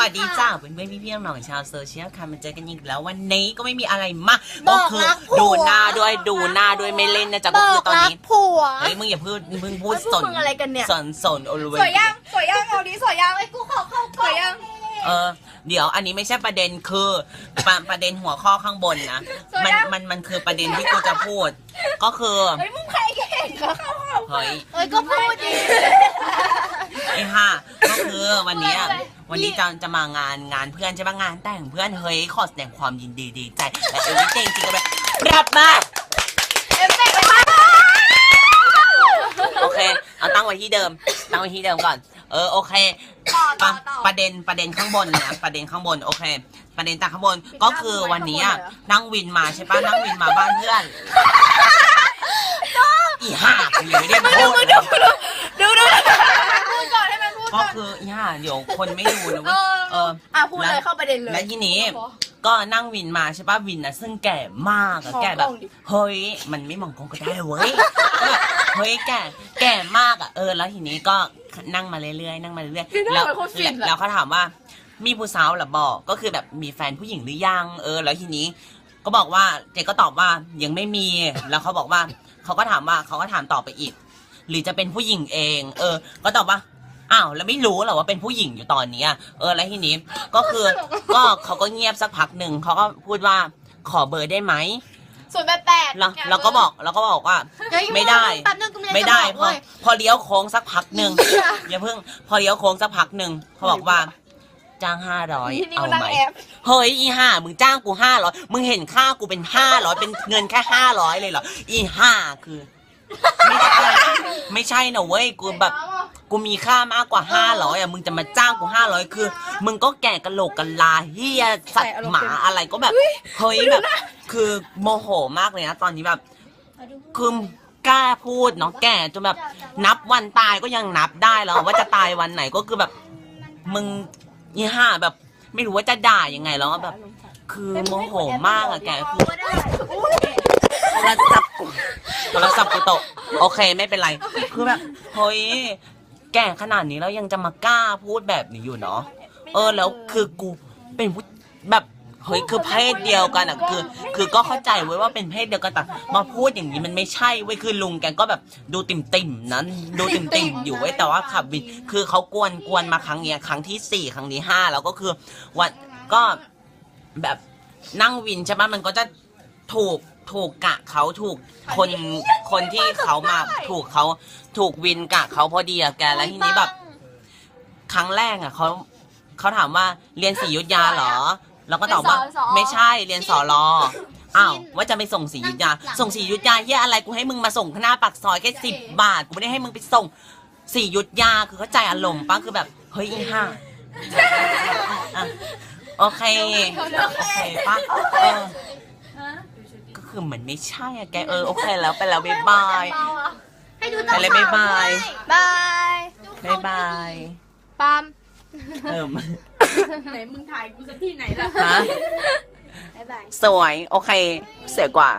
วัสดีจ้าเพื่อนเพื่อนพี่พี่ๆน้องๆชาวโซเชียลค่ะมาเจอกันอีกแล้ววันนี้ก็ไม่มีอะไรมากบก็อกคือรักผัวดูหน้าด้วยดูหน้าด้วยไม่เล่นนะจ๊ะบก็อคือกตอนรักนี้ผัวเฮ้ยมึงอย่าพูดมึงพูดเฮ้ยพสวกนมึงอะไรกันเนี่ยสนสนโอลเวสวยยังสวยยังเอาดีสวยยังไอ้กูขอเข้าสวยยังเออเดี๋ยวอันนี้ไม่ใช่ประเด็นคือประประเด็นหัวข้อข้างบนนะมันมันมันคือประเด็นที่กูจะพูด ก็คือเฮ้ยมึงใครเก่งเข้าเข้าเข้าเฮ้ยเอ้ยก็พูดดิไอ้ห่าก็คือวันเนี้ย วันนี้จะจะมางานงานเพื่อนใช่ปะงานแต่งเพื่อนเฮ้ยขอแสดงความยินดีดีใจและเอวิเจงจริงๆก็แบบปรับมาเอฟเฟกต์ไปมาโอเคเอาตั้งไว้ที่เดิม ตั้งไว้ที่เดิมก่อน เออโอเค ต่อต่อปะต่อ ประเด็นประเด็นข้างบนนะประเด็นข้างบนโอเค ประเด็นจากข้างบนก็คือวันนี้อะนั่งวินมาใช่ปะนั่งวินมาบ้านเพื่อนอีห่ากูยังไม่ได้พูดเลยดูดูพูด ก่อนให้มันพูดก็ก่อนคืออีห่าเดี๋ยวคนไม่ดูนะเอเว้ยอเออ อะพูดเลยเข้าประเด็นเลย และทีนี้ก็นั่งวินมาใช่ปะวินนะซึ่งแก่มากอะมองแก่แบบกล้องดิเฮ้ยมันไม่มองกล้องก็ได้เว้ยแบบเฮ้ยแก่แก่มากอะเออ แล้วทีนี้ก็นั่งมาเรื่อยๆนั่งมาเรื่อยๆแล้วแล้วเขาถามว่า มีผู้สาวเหรอบอกก็คือแบบมีแฟนผู้หญิงหรือยังเออ แล้วทีนี้ ก็บอกว่าเจก็ตอบว่ายังไม่มี แล้วเขาบอกว่าเขาก็ถามว่าเขาก็ถามต่อไปอีก หรือจะเป็นผู้หญิงเอง เออ ก็ตอบว่า อ้าวแล้วไม่รู้เหรอว่าเป็นผู้หญิงอยู่ตอนเนี้ยเออแล้วทีนี้ก็คือก็เขาก็เงียบสักพักหนึ่งเขาก็พูดว่าขอเบอร์ได้ไหมส่วนแปดแปดแล้วเราก็บอกเราก็บอกว่าเฮ้ยไม่ได้ แป๊บนึงกูมีอะรไม่จะได้บอกพอเว้ย พอเลี้ยวโค้งสักพักหนึ่งอย่าเพิ่ง พอเลี้ยวโค้งสักพักหนึ่งเขาบอกว่า จ้างห้าร้อยที่นี่เอามันนั่งไหมแอบ เฮ้ยอีห่ามึงจ้างกูห้าร้อยมึงเห็นค่ากูเป็นห้าร้อยเป็นเงินแค่ห้าร้อยเลยเหรออีห่าคือ ไม่ใช่ไม่ใช่นะเว้ยกูแบบ กูมีค่ามากกว่าห้าร้อยอะมึงจะมาจ้างกูห้าร้อยคือ มึงก็แก่กะโหลกกันลาเฮียสัตว์หมาอะไรก็แบบเฮ้ยแบบ คือโมโหมากเลยนะตอนนี้แบบคือกล้าพูดเนาะแก่จนแบบนับวันตายก็ยังนับได้แล้วว่าจะตายวันไหนก็คือแบบ มึงยี่ห้าแบบ ไม่รู้ว่าจะด่ายังไงแล้วอะแบบ คือโมโหมากอะแกคือโทรศัพท์กูโทรศัพท์กูตกโอเคไม่เป็นไร คือแบบเฮ้ย แก่ขนาดนี้แล้วยังจะมากล้าพูดแบบนี้อยู่เนาะ เออแล้วคือกูเป็นผู้แบบเฮ้ยคือเพศเดียวกันอะคือ คือก็เข้าใจไว้ว่าเป็นเพศเดียวกันแต่มาพูดอย่างนี้มันไม่ใช่เว้ยคือลุงแกก็แบบดูติ่มติ่มๆนั้น ดูติ่มติ่มๆอยู่ไว้ยแต่ว่าขับวินคือเขากวนกวนมาครั้งเนี้ยครั้งที่สี่ครั้งที่ห้าแล้วก็คือวันก็แบบนั่งวินใช่ปะมันก็จะถูก ถูกกะเขาถูกคนคนที่เขามาถูกเขาถูกวินกะเขาพอดีอะแกแล้วทีนี้แบบ ครั้งแรกอะเขาเขาถามว่าเรียนศรีอยุธยาเหรอ แล้วก็ตอบว่าเรียนสอ ไม่ใช่เรียนสอรออ้าวว่าจะไปส่งศรีอยุธยา ส่งศรีอยุธยาเฮียอะไรกูให้มึงมาส่งข้างหน้าปากซอยแค่สิบบาทกูไม่ได้ให้มึงไปส่งศรีอยุธยาคือเข้าใจอารมณ์ป้าคือแบบเฮ้ยอีห่าอะโอเคโอเคป้าเออก็ คือเหมือนไม่ใช่อะแกเออโอเคแล้วไปแล้วบ๊ายบายให้ดูไปเลยบ๊ายบายบายบ๊ายบายปาล์มเออไหนมึงถ่ายกูสักที่ไหนล่ะฮะ บ๊ายบาย สวย โอเค เสียกว่า